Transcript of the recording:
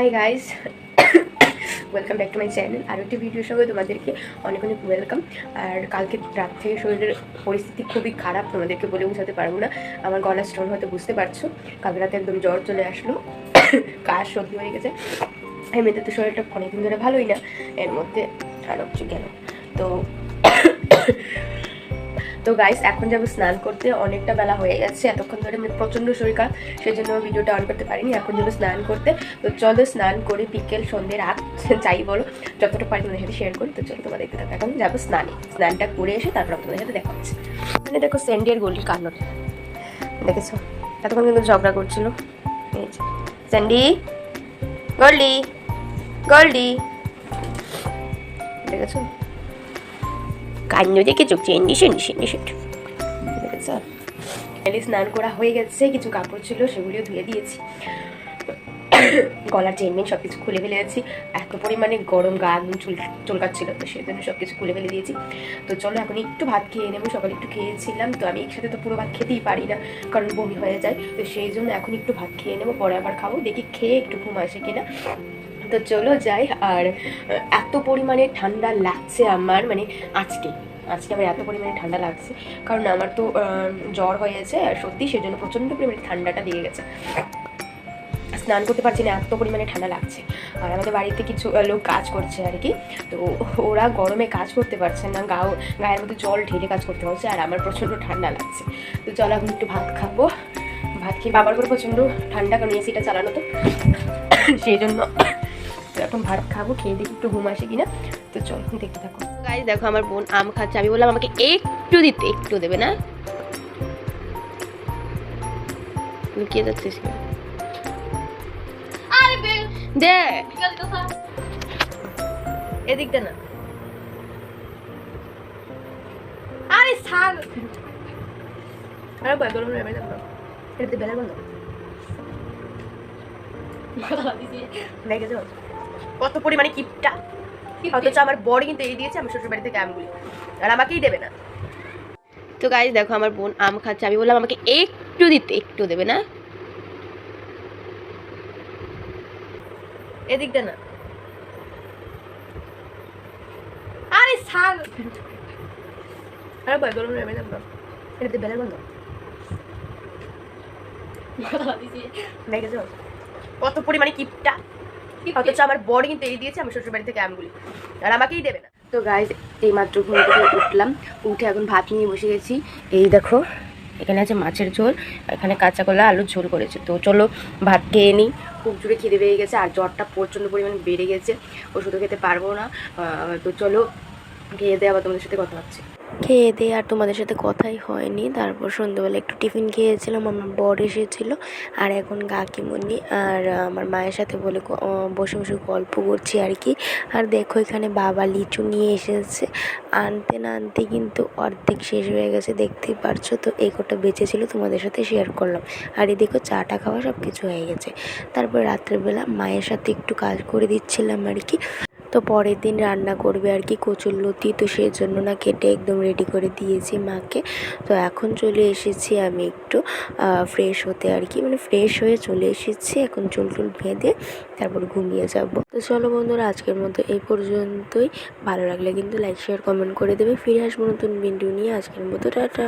Hi guys welcome back to my channel আর একটি ভিডিওর সঙ্গে তোমাদেরকে অনেক অনেক ওয়েলকাম আর কালকে রাত থেকে শরীরের পরিস্থিতি খুবই খারাপ, তোমাদেরকে বলে বোঝাতে পারব না। আমার গলা স্টোন হয়তো বুঝতে পারছ। কালকে রাতে একদম জ্বর চলে আসলো। কাশ সর্দি হয়ে গেছে। এমনিতে তো শরীরটা অনেকদিন ধরে ভালোই না। এর মধ্যে আর হচ্ছে কেন? তো তো গাইস এখন যাব স্নান করতে। অনেকটা বেলা হয়ে গেছে, এতক্ষণ ধরে মানে প্রচণ্ড শরীর খারাপ সেই জন্য ভিডিওটা অন করতে পারিনি। এখন যাব স্নান করতে। তো চলো স্নান করে বিকেল সন্ধ্যে রাত, যাই বলো, যতটা পারি তোমাদের সাথে শেয়ার করি, তো চলো তোমাদের দেখতে এখন যাব স্নানে। স্নানটা করে এসে তারপর তোমাদের সাথে দেখা হচ্ছে। মানে দেখো স্যান্ডিয়ার গলির কান্নর দেখেছ? এতক্ষণ কিন্তু ঝগড়া করছিল। এই যে স্যান্ডি গল্ডি গল্ডি। দেখেছ? কান্য দেখে চোখ চেন্ডি সেন্ডি সেন্ডি সেন্ডি দেখেছ ফাইনালি স্নান করা হয়ে গেছে, কিছু কাপড় ছিল, সেগুলিও ধুয়ে দিয়েছি। গলার চেন মেন সব কিছু খুলে ফেলে দিয়েছি। এত পরিমাণে গরম গা একদম চুল, চুলকাচ্ছিল, তো সেই জন্য সব কিছু খুলে ফেলে দিয়েছি। তো চলো, এখন একটু ভাত খেয়ে নেব, সকালে একটু খেয়েছিলাম, তো আমি একসাথে তো পুরো ভাত খেতেই পারি না, কারণ বমি হয়ে যায়। তো সেই জন্য এখন একটু ভাত খেয়ে নেব, পরে আবার খাব, দেখি খেয়ে একটু ঘুম আসে কিনা। তো চলো যাই, আর এত পরিমাণে ঠান্ডা লাগছে আমার মানে আজকে আজকে আমার এত পরিমাণে ঠান্ডা লাগছে, কারণ আমার তো জ্বর হয়েছে, আর সত্যি সেজন্য প্রচণ্ড পরিমাণে ঠান্ডাটা দিয়ে গেছে। স্নান করতে পারছি না, এত পরিমাণে ঠান্ডা লাগছে। আর আমাদের বাড়িতে কিছু লোক কাজ করছে আর কি, তো ওরা গরমে কাজ করতে পারছে না গাও গায়ের মধ্যে জল ঢেলে কাজ করতে পারছে, আর আমার প্রচণ্ড ঠান্ডা লাগছে। তো চলো এখন একটু ভাত খাব, ভাত খেয়ে বাবার করে প্রচণ্ড ঠান্ডা কারণ এসিটা চালানো তো, সেই জন্য তো এখন ভাত খাব খেয়ে দেখি একটু ঘুম আসে কিনা। তো চল দেখতে থাকো। গাইজ দেখো আমার বোন আম খাচ্ছে। আমি বললাম আমাকে একটু দিতে একটু দেবে না? লুকিয়ে যাচ্ছিস কেন? আরে বেল দে। বিকাল তো স্যার এদিকটা না। আরে সার আরে বয় গরম নেবে না এটা বেলা দেখেছ কত পরিমাণে কিপটা? অথচ আমার বড় কিন্তু এই দিয়েছে আমি শ্বশুর বাড়ি থেকে আমগুলি আর আমাকেই দেবে না। তো গাইজ দেখো আমার বোন আম খাচ্ছে। আমি বললাম আমাকে একটু দিতে একটু দেবে না? এদিকটা না। আরে সার আরে বয় গরম নেবে না এটা বেলা বন্ধ কত পরিমাণে কিপটা? অথচ আমার বড় কিন্তু এই আমি শ্বশুর বাড়ি থেকে আমগুলি আর আমাকেই দেবে না। তো গাইজ এই মাত্র ঘুম থেকে উঠলাম, উঠে এখন ভাত নিয়ে বসে গেছি। এই দেখো, এখানে আছে মাছের ঝোল, এখানে কাঁচা কলা, আলুর ঝোল করেছে। তো চলো, ভাত খেয়ে নিই। খুব জোরে খিদে পেয়ে গেছে, আর জ্বরটা প্রচণ্ড পরিমাণে বেড়ে গেছে। ওষুধও খেতে পারব না। তো চলো, খেয়ে দিয়ে আবার তোমাদের সাথে কথা হচ্ছে। খেয়ে দিয়ে আর তোমাদের সাথে কথাই হয়নি। তারপর সন্ধ্যেবেলা একটু টিফিন খেয়েছিলাম, আমার বর এসেছিল। আর এখন কাকিমণি আর আমার মায়ের সাথে বলে বসে বসে গল্প করছি আর কি। আর দেখো এখানে বাবা লিচু নিয়ে এসেছে। আনতে না আনতে কিন্তু অর্ধেক শেষ হয়ে গেছে, দেখতেই পারছ? তো এই কটা বেঁচেছিল তোমাদের সাথে শেয়ার করলাম। আর এদিকে চাটা খাওয়া সব কিছু হয়ে গেছে। তারপর রাত্রেবেলা মায়ের সাথে একটু কাজ করে দিচ্ছিলাম আর কি। তো পরের দিন রান্না করবে আর কি কচুর লতি, তো সেই জন্য না কেটে একদম রেডি করে দিয়েছি মাকে। তো এখন চলে এসেছি আমি একটু ফ্রেশ হতে আর কি মানে ফ্রেশ হয়ে চলে এসেছি, এখন চুল টুল বেঁধে তারপর ঘুমিয়ে যাব। তো চলো বন্ধুরা, আজকের মতো এই পর্যন্তই। ভালো লাগলে কিন্তু লাইক শেয়ার কমেন্ট করে দেবে। ফিরে আসব নতুন ভিডিও নিয়ে। আজকের মতো টাটা।